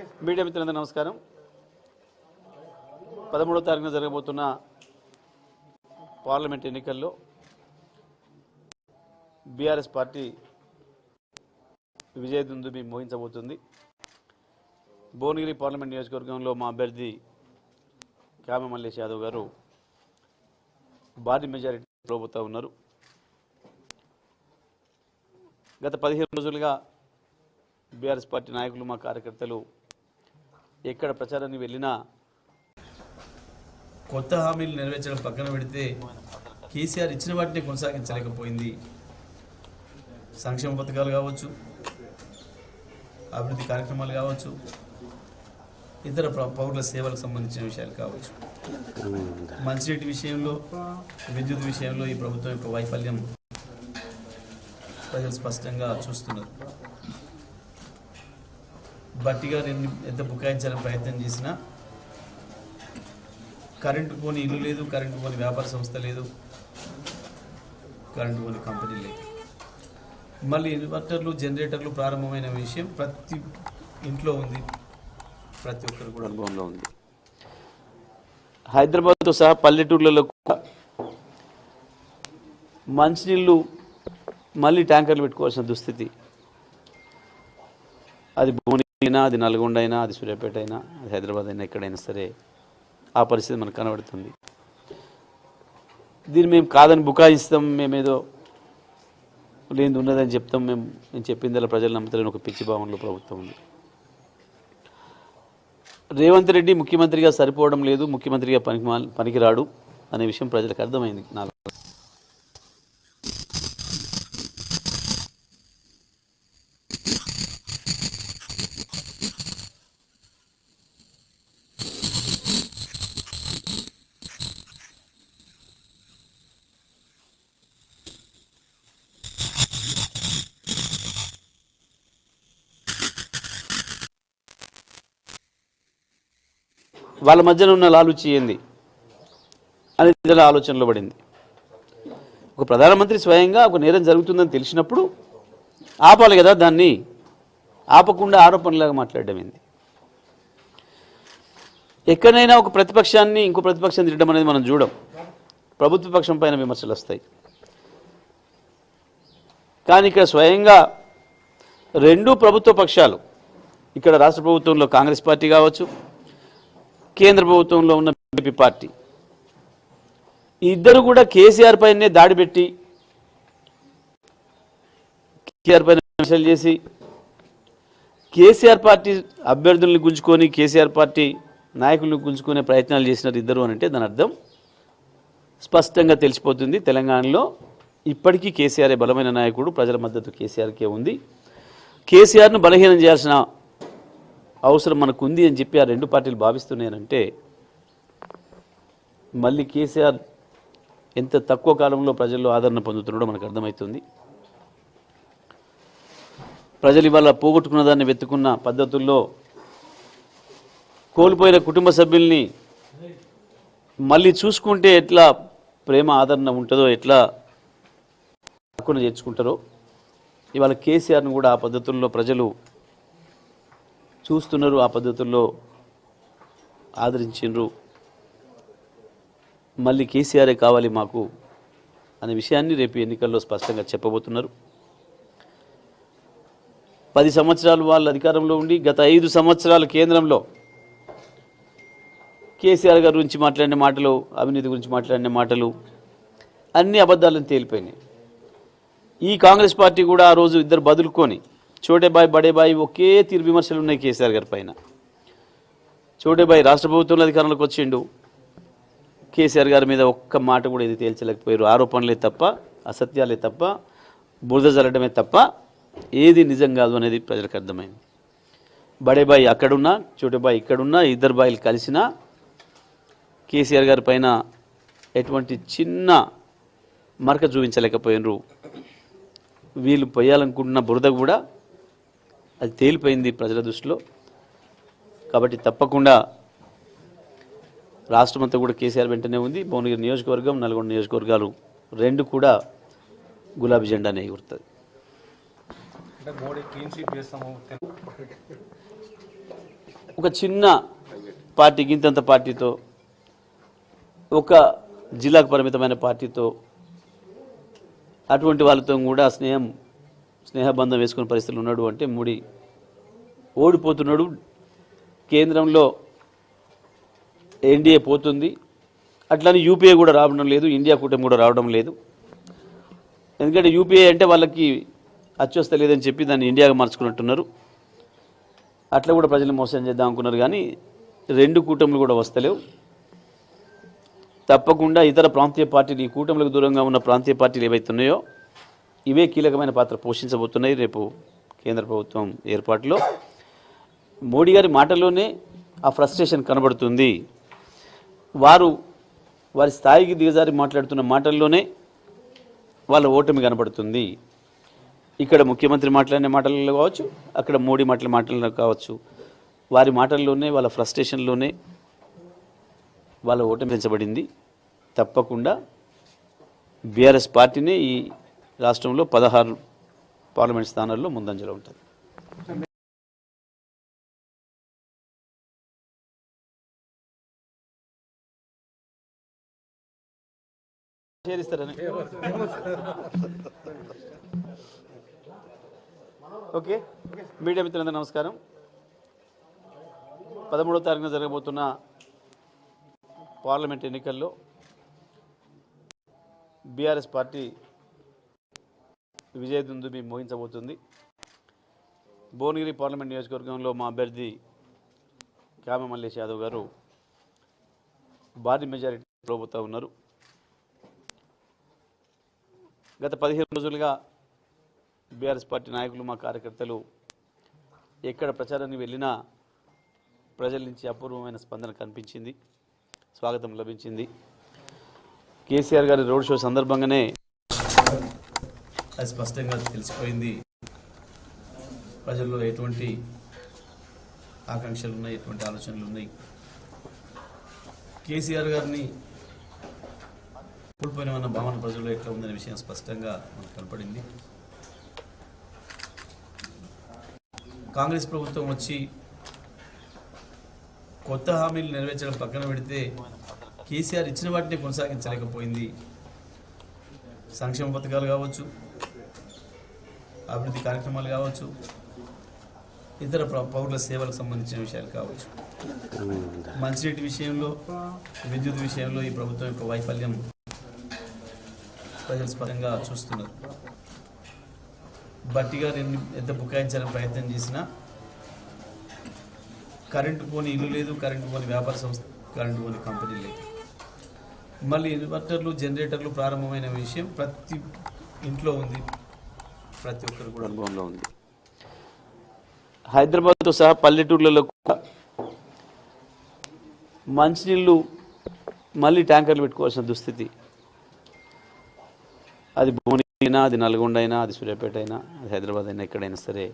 Media మిత్రులందరూ నమస్కారం. పదమూడో తారీఖున జరగబోతున్న పార్లమెంట్ ఎన్నికల్లో బీఆర్ఎస్ పార్టీ విజయ మోహించబోతుంది. భువనగిరి పార్లమెంట్ నియోజకవర్గంలో మా అభ్యర్థి కామె మల్లేష్ యాదవ్ గారు భారీ మెజారిటీ పోతా ఉన్నారు. గత పదిహేను రోజులుగా బీఆర్ఎస్ పార్టీ నాయకులు మా కార్యకర్తలు ఎక్కడ ప్రచారానికి వెళ్ళినా కొత్త హామీలు నెరవేర్చడం పక్కన పెడితే కేసీఆర్ ఇచ్చిన వాటిని కొనసాగించలేకపోయింది. సంక్షేమ పథకాలు కావచ్చు అభివృద్ధి కార్యక్రమాలు కావచ్చు ఇతర పౌరుల సేవలకు సంబంధించిన విషయాలు కావచ్చు. మంచినీటి విషయంలో విద్యుత్ విషయంలో ఈ ప్రభుత్వం యొక్క వైఫల్యం ప్రజలు స్పష్టంగా చూస్తున్నారు. బట్టిగా నేను ఎంత బుకాయించాలని ప్రయత్నం చేసినా కరెంటు పోని ఇల్లు లేదు కరెంటు పోని వ్యాపార సంస్థ లేదు కరెంటు పోని కంపెనీ లేదు. మళ్ళీ ఇన్వర్టర్లు జనరేటర్లు ప్రారంభమైన విషయం ప్రతి ఇంట్లో ఉంది ప్రతి ఒక్కరు కూడా అనుభవంలో ఉంది. హైదరాబాద్తో సహా పల్లెటూర్లలో కూడా మంచినీళ్ళు మళ్ళీ ట్యాంకర్లు పెట్టుకోవాల్సిన దుస్థితి. అది భువన అయినా అది నల్గొండ అయినా అది సూర్యాపేట అయినా అది హైదరాబాద్ అయినా ఎక్కడైనా సరే ఆ పరిస్థితి మనకు కనబడుతుంది. దీన్ని మేము కాదని బుకాయిస్తాం మేమేదో లేనిది ఉన్నదని చెప్తాం మేము నేను చెప్పిందల్లా ప్రజలు నమ్ముతారని ఒక పిచ్చి భావనలో ప్రభుత్వం ఉంది. రేవంత్ రెడ్డి ముఖ్యమంత్రిగా సరిపోవడం లేదు ముఖ్యమంత్రిగా పనికి పనికిరాడు అనే విషయం ప్రజలకు అర్థమైంది నాకు. వాళ్ళ మధ్యన ఉన్న లాలుచి ఏంది అని ప్రజల ఆలోచనలో పడింది. ఒక ప్రధానమంత్రి స్వయంగా ఒక నేరం జరుగుతుందని తెలిసినప్పుడు ఆపాలి కదా దాన్ని. ఆపకుండా ఆరోపణలాగా మాట్లాడడం ఏంది? ఎక్కడైనా ఒక ప్రతిపక్షాన్ని ఇంకో ప్రతిపక్షాన్ని తిట్టడం అనేది మనం చూడం. ప్రభుత్వ పక్షం పైన విమర్శలు వస్తాయి. కానీ ఇక్కడ స్వయంగా రెండు ప్రభుత్వ పక్షాలు ఇక్కడ రాష్ట్ర ప్రభుత్వంలో కాంగ్రెస్ పార్టీ కావచ్చు కేంద్ర ప్రభుత్వంలో ఉన్న బీజేపీ పార్టీ. ఇద్దరు కూడా కేసీఆర్ పైనే దాడి పెట్టి కేసీఆర్ పైన విమర్శలు చేసి కేసీఆర్ పార్టీ అభ్యర్థుల్ని గుంజుకొని కేసీఆర్ పార్టీ నాయకుల్ని గుంజుకునే ప్రయత్నాలు చేసినారు ఇద్దరు అని అంటే దాని అర్థం స్పష్టంగా తెలిసిపోతుంది. తెలంగాణలో ఇప్పటికీ కేసీఆర్ బలమైన నాయకుడు ప్రజల మద్దతు కేసీఆర్కే ఉంది. కేసీఆర్ను బలహీనం చేయాల్సిన అవసరం మనకు ఉంది అని చెప్పి ఆ రెండు పార్టీలు భావిస్తున్నాయంటే మళ్ళీ కేసీఆర్ ఎంత తక్కువ కాలంలో ప్రజల్లో ఆదరణ పొందుతున్నాడో మనకు అర్థమవుతుంది. ప్రజలు ఇవాళ పోగొట్టుకున్న దాన్ని వెతుకున్న పద్ధతుల్లో కోల్పోయిన కుటుంబ సభ్యుల్ని మళ్ళీ చూసుకుంటే ఎట్లా ప్రేమ ఆదరణ ఉంటుందో ఎట్లా తక్కువ చేర్చుకుంటారో ఇవాళ కేసీఆర్ను కూడా ఆ పద్ధతుల్లో ప్రజలు చూస్తున్నారు ఆ పద్ధతుల్లో ఆదరించిండ్రు. మళ్ళీ కేసీఆరే కావాలి మాకు అనే విషయాన్ని రేపు ఎన్నికల్లో స్పష్టంగా చెప్పబోతున్నారు. పది సంవత్సరాలు వాళ్ళు అధికారంలో ఉండి గత ఐదు సంవత్సరాలు కేంద్రంలో కేసీఆర్ గారి గురించి మాట్లాడిన మాటలు అవినీతి గురించి మాట్లాడిన మాటలు అన్ని అబద్ధాలను తేలిపోయినాయి. ఈ కాంగ్రెస్ పార్టీ కూడా ఆ రోజు ఇద్దరు బదులుకొని చోటేబాయ్ బడేబాయ్ ఒకే తీరు విమర్శలు ఉన్నాయి కేసీఆర్ గారి పైన చోటేబాయ్ రాష్ట్ర ప్రభుత్వంలో అధికారంలోకి వచ్చిండు కేసీఆర్ గారి మీద ఒక్క మాట కూడా ఇది తేల్చలేకపోయారు ఆరోపణలే తప్ప అసత్యాలే తప్ప బురద జల్లడమే తప్ప ఏది నిజం కాదు అనేది ప్రజలకు అర్థమైంది బడేబాయి అక్కడున్నా చోటేబాయి ఇక్కడున్నా ఇద్దరు బాయిలు కలిసినా కేసీఆర్ గారి పైన ఎటువంటి చిన్న మరక చూపించలేకపోయినరు వీళ్ళు పోయాలనుకుంటున్న బురద కూడా అది తేలిపోయింది ప్రజల దృష్టిలో. కాబట్టి తప్పకుండా రాష్ట్రం అంతా కూడా కేసీఆర్ వెంటనే ఉంది. భువనగిరి నియోజకవర్గం నల్గొండ నియోజకవర్గాలు రెండు కూడా గులాబీ జెండానే ఎగురుతుంది ఒక చిన్న పార్టీకి ఇంతంత పార్టీతో ఒక జిల్లాకు పరిమితమైన పార్టీతో అటువంటి వాళ్ళతో కూడా స్నేహం స్నేహబంధం వేసుకునే పరిస్థితులు ఉన్నాడు అంటే మోడీ ఓడిపోతున్నాడు. కేంద్రంలో ఎన్డీఏ పోతుంది. అట్లానే యూపీఏ కూడా రావడం లేదు. ఇండియా కూటమి కూడా రావడం లేదు. ఎందుకంటే యూపీఏ అంటే వాళ్ళకి అచ్చొస్త లేదని చెప్పి దాన్ని ఇండియాగా మార్చుకున్నట్టున్నారు. అట్లా కూడా ప్రజలు మోసం చేద్దాం అనుకున్నారు కానీ రెండు కూటములు కూడా వస్తలేవు. తప్పకుండా ఇతర ప్రాంతీయ పార్టీలు ఈ కూటములకు దూరంగా ఉన్న ప్రాంతీయ పార్టీలు ఏవైతే ఉన్నాయో ఇవే కీలకమైన పాత్ర పోషించబోతున్నాయి రేపు కేంద్ర ప్రభుత్వం ఏర్పాటులో. మోడీ గారి మాటల్లోనే ఆ ఫ్రస్ట్రేషన్ కనబడుతుంది. వారు వారి స్థాయికి దిగజారి మాట్లాడుతున్న మాటల్లోనే వాళ్ళ ఓటమి కనబడుతుంది. ఇక్కడ ముఖ్యమంత్రి మాట్లాడిన మాటలలో కావచ్చు అక్కడ మోడీ మాటల మాటలలో కావచ్చు వారి మాటల్లోనే వాళ్ళ ఫ్రస్ట్రేషన్లోనే వాళ్ళ ఓటమి పెంచబడింది తప్పకుండా బీఆర్ఎస్ పార్టీని ఈ రాష్ట్రంలో పదహారు పార్లమెంట్ స్థానాల్లో ముందంజలో ఉంటుంది. చేరిస్తారని ఓకే. మీడియా మిత్రులందరూ నమస్కారం. పదమూడో తారీఖున జరగబోతున్న పార్లమెంట్ ఎన్నికల్లో బీఆర్ఎస్ పార్టీ విజయ దుందుబి మోహించబోతుంది. భువనగిరి పార్లమెంట్ నియోజకవర్గంలో మా అభ్యర్థి కామె మల్లేష్ యాదవ్ గారు భారీ మెజారిటీ పోతా ఉన్నారు. గత పదిహేను రోజులుగా బీఆర్ఎస్ పార్టీ నాయకులు మా కార్యకర్తలు ఎక్కడ ప్రచారానికి వెళ్ళినా ప్రజల నుంచి అపూర్వమైన స్పందన కనిపించింది స్వాగతం లభించింది. కేసీఆర్ గారి రోడ్ షో సందర్భంగానే అది స్పష్టంగా తెలిసిపోయింది. ప్రజల్లో ఎటువంటి ఆకాంక్షలు ఉన్నాయి ఎటువంటి ఆలోచనలు ఉన్నాయి కేసీఆర్ గారిని కోల్పోయిన భావన ప్రజల్లో ఎట్లా ఉందనే విషయం స్పష్టంగా మనకు కనపడింది. కాంగ్రెస్ ప్రభుత్వం వచ్చి కొత్త హామీలు నెరవేర్చడం పక్కన పెడితే కేసీఆర్ ఇచ్చిన వాటిని కొనసాగించలేకపోయింది. సంక్షేమ పథకాలు కావచ్చు అభివృద్ధి కార్యక్రమాలు కావచ్చు ఇతర పౌరుల సేవలకు సంబంధించిన విషయాలు కావచ్చు. మంచినీటి విషయంలో విద్యుత్ విషయంలో ఈ ప్రభుత్వం యొక్క వైఫల్యం ప్రజలు స్పష్టంగా చూస్తున్నారు. బట్టిగా నేను ఎంత బుకాయించాలని ప్రయత్నం చేసినా కరెంటు పోని ఇల్లు లేదు కరెంటు పోని వ్యాపార సంస్థ కరెంటు పోని కంపెనీ లేదు. మళ్ళీ ఇన్వర్టర్లు జనరేటర్లు ప్రారంభమైన విషయం ప్రతి ఇంట్లో ఉంది. ప్రతి ఒక్కరు కూడా అనుభవంలో ఉంది. హైదరాబాద్తో సహా పల్లెటూర్లలో కూడా మంచినీళ్ళు మళ్ళీ ట్యాంకర్లు పెట్టుకోవాల్సిన దుస్థితి. అది భువన అయినా అది నల్గొండ అయినా అది సూర్యాపేట అయినా అది హైదరాబాద్ అయినా ఎక్కడైనా సరే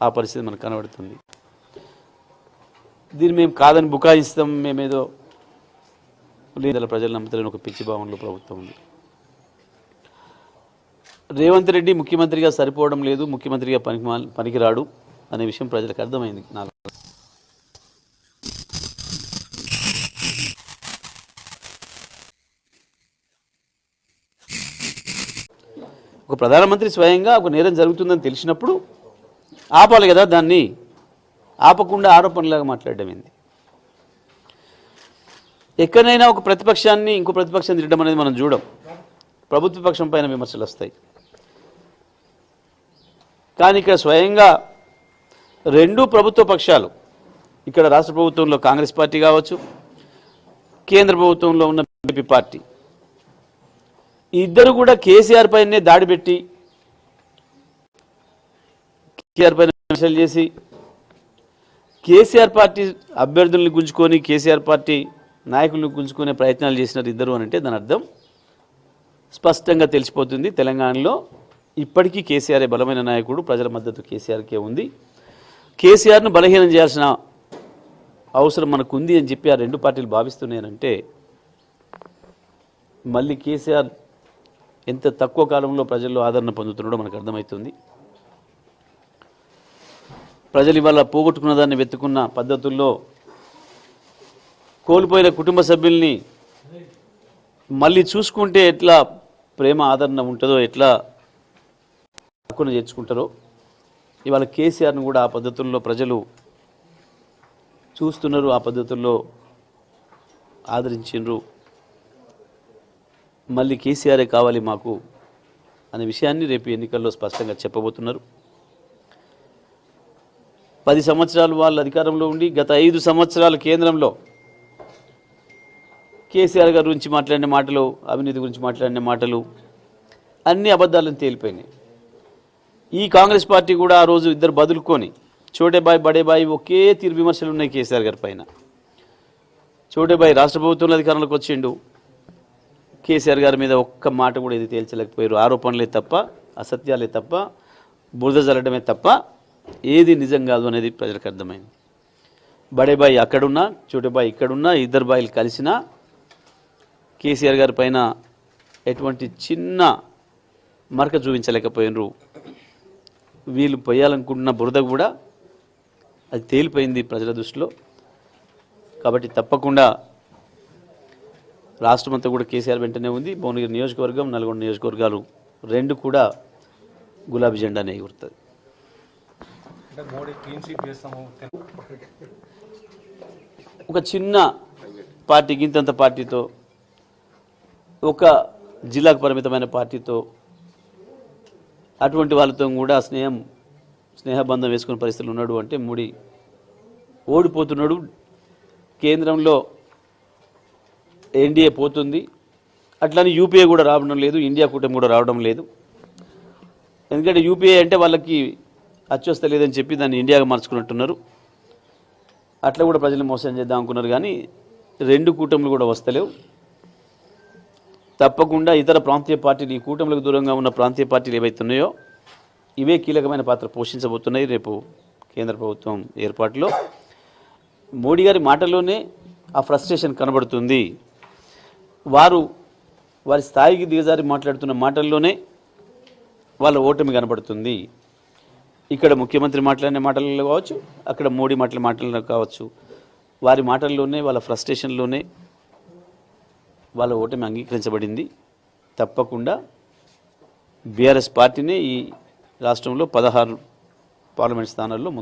ఆ పరిస్థితి మనకు కనబడుతుంది. దీన్ని మేము కాదని బుకాయిస్తాం మేమేదో లేదా ప్రజలు నమ్ముతారని ఒక పిచ్చి భావనలో ప్రభుత్వం ఉంది. రేవంత్ రెడ్డి ముఖ్యమంత్రిగా సరిపోవడం లేదు ముఖ్యమంత్రిగా పనికి పనికిరాడు అనే విషయం ప్రజలకు అర్థమైంది. నాకు ఒక ప్రధానమంత్రి స్వయంగా ఒక నేరం జరుగుతుందని తెలిసినప్పుడు ఆపాలి కదా దాన్ని. ఆపకుండా ఆరోపణలాగా మాట్లాడడం ఏంది? ఎక్కడైనా ఒక ప్రతిపక్షాన్ని ఇంకో ప్రతిపక్షాన్ని తిట్టడం అనేది మనం చూడం. ప్రభుత్వ పక్షం పైన విమర్శలు వస్తాయి. కానీ ఇక్కడ స్వయంగా రెండు ప్రభుత్వ పక్షాలు ఇక్కడ రాష్ట్ర ప్రభుత్వంలో కాంగ్రెస్ పార్టీ కావచ్చు కేంద్ర ప్రభుత్వంలో ఉన్న బీజేపీ పార్టీ. ఇద్దరు కూడా కేసీఆర్ పైనే దాడి పెట్టి కేసీఆర్ పైన విమర్శలు చేసి కేసీఆర్ పార్టీ అభ్యర్థుల్ని గుంజుకొని కేసీఆర్ పార్టీ నాయకులను గుంజుకునే ప్రయత్నాలు చేసినారు ఇద్దరు అని అంటే దాని అర్థం స్పష్టంగా తెలిసిపోతుంది తెలంగాణలో ఇప్పటికీ కేసీఆర్ బలమైన నాయకుడు? ప్రజల మద్దతు కేసీఆర్కే ఉంది. కేసీఆర్ను బలహీనం చేయాల్సిన అవసరం మనకు ఉంది అని చెప్పి ఆ రెండు పార్టీలు భావిస్తున్నాయనంటే మళ్ళీ కేసీఆర్ ఎంత తక్కువ కాలంలో ప్రజల్లో ఆదరణ పొందుతున్నాడో మనకు అర్థమవుతుంది. ప్రజలు ఇవాళ పోగొట్టుకున్న దాన్ని వెతుకున్న పద్ధతుల్లో కోల్పోయిన కుటుంబ సభ్యుల్ని మళ్ళీ చూసుకుంటే ఎట్లా ప్రేమ ఆదరణ ఉంటుందో ఎట్లా హక్కును చేర్చుకుంటారో ఇవాళ కేసీఆర్ను కూడా ఆ పద్ధతుల్లో ప్రజలు చూస్తున్నారు ఆ పద్ధతుల్లో ఆదరించిండ్రు. మళ్ళీ కేసీఆరే కావాలి మాకు అనే విషయాన్ని రేపు ఎన్నికల్లో స్పష్టంగా చెప్పబోతున్నారు. పది సంవత్సరాలు వాళ్ళు అధికారంలో ఉండి గత ఐదు సంవత్సరాలు కేంద్రంలో కేసీఆర్ గారి గురించి మాట్లాడిన మాటలు అవినీతి గురించి మాట్లాడిన మాటలు అన్ని అబద్ధాలను తేలిపోయినాయి. ఈ కాంగ్రెస్ పార్టీ కూడా ఆ రోజు ఇద్దరు బదులుకొని చోటేబాయ్ బడేబాయి ఒకే తీరు విమర్శలు ఉన్నాయి కేసీఆర్ గారి పైన. చోటేబాయి రాష్ట్ర ప్రభుత్వంలో అధికారంలోకి వచ్చిండు. కేసీఆర్ గారి మీద ఒక్క మాట కూడా ఇది తేల్చలేకపోయారు. ఆరోపణలే తప్ప అసత్యాలే తప్ప బురద జల్లడమే తప్ప ఏది నిజం కాదు అనేది ప్రజలకు అర్థమైంది. బడేబాయి అక్కడున్నా చోటేబాయి ఇక్కడున్నా ఇద్దరు బాయిలు కలిసినా కేసీఆర్ గారి పైన ఎటువంటి చిన్న మరక చూపించలేకపోయినరు. వీళ్ళు పోయాలనుకుంటున్న బురద కూడా అది తేలిపోయింది ప్రజల దృష్టిలో. కాబట్టి తప్పకుండా రాష్ట్రమంతా కూడా కేసీఆర్ వెంటనే ఉంది. భువనగిరి నియోజకవర్గం నల్గొండ నియోజకవర్గాలు రెండు కూడా గులాబీ జెండానే ఎగురుతుంది ఒక చిన్న పార్టీ గింతంత పార్టీతో ఒక జిల్లాకు పరిమితమైన పార్టీతో అటువంటి వాళ్ళతో కూడా స్నేహం స్నేహబంధం వేసుకునే పరిస్థితులు ఉన్నాడు అంటే మోడీ ఓడిపోతున్నాడు. కేంద్రంలో ఎన్డీఏ పోతుంది. అట్లానే యూపీఏ కూడా రావడం లేదు ఇండియా కూటమి కూడా రావడం లేదు. ఎందుకంటే యూపీఏ అంటే వాళ్ళకి అచ్చొస్త లేదని చెప్పి దాన్ని ఇండియాగా మార్చుకున్నట్టున్నారు. అట్లా కూడా ప్రజలు మోసం చేద్దాం అనుకున్నారు కానీ రెండు కూటములు కూడా వస్తలేవు. తప్పకుండా ఇతర ప్రాంతీయ పార్టీలు ఈ కూటములకు దూరంగా ఉన్న ప్రాంతీయ పార్టీలు ఏవైతే ఉన్నాయో ఇవే కీలకమైన పాత్ర పోషించబోతున్నాయి రేపు కేంద్ర ప్రభుత్వం ఏర్పాటులో. మోడీ గారి మాటల్లోనే ఆ ఫ్రస్ట్రేషన్ కనబడుతుంది. వారు వారి స్థాయికి దిగజారి మాట్లాడుతున్న మాటల్లోనే వాళ్ళ ఓటమి కనబడుతుంది. ఇక్కడ ముఖ్యమంత్రి మాట్లాడిన మాటలలో కావచ్చు అక్కడ మోడీ మాటల మాటలలో కావచ్చు వారి మాటల్లోనే వాళ్ళ ఫ్రస్ట్రేషన్లోనే వాళ్ళ ఓటమి అంగీకరించబడింది. తప్పకుండా బీఆర్ఎస్ పార్టీనే ఈ రాష్ట్రంలో పదహారు పార్లమెంట్ స్థానాల్లో ముందు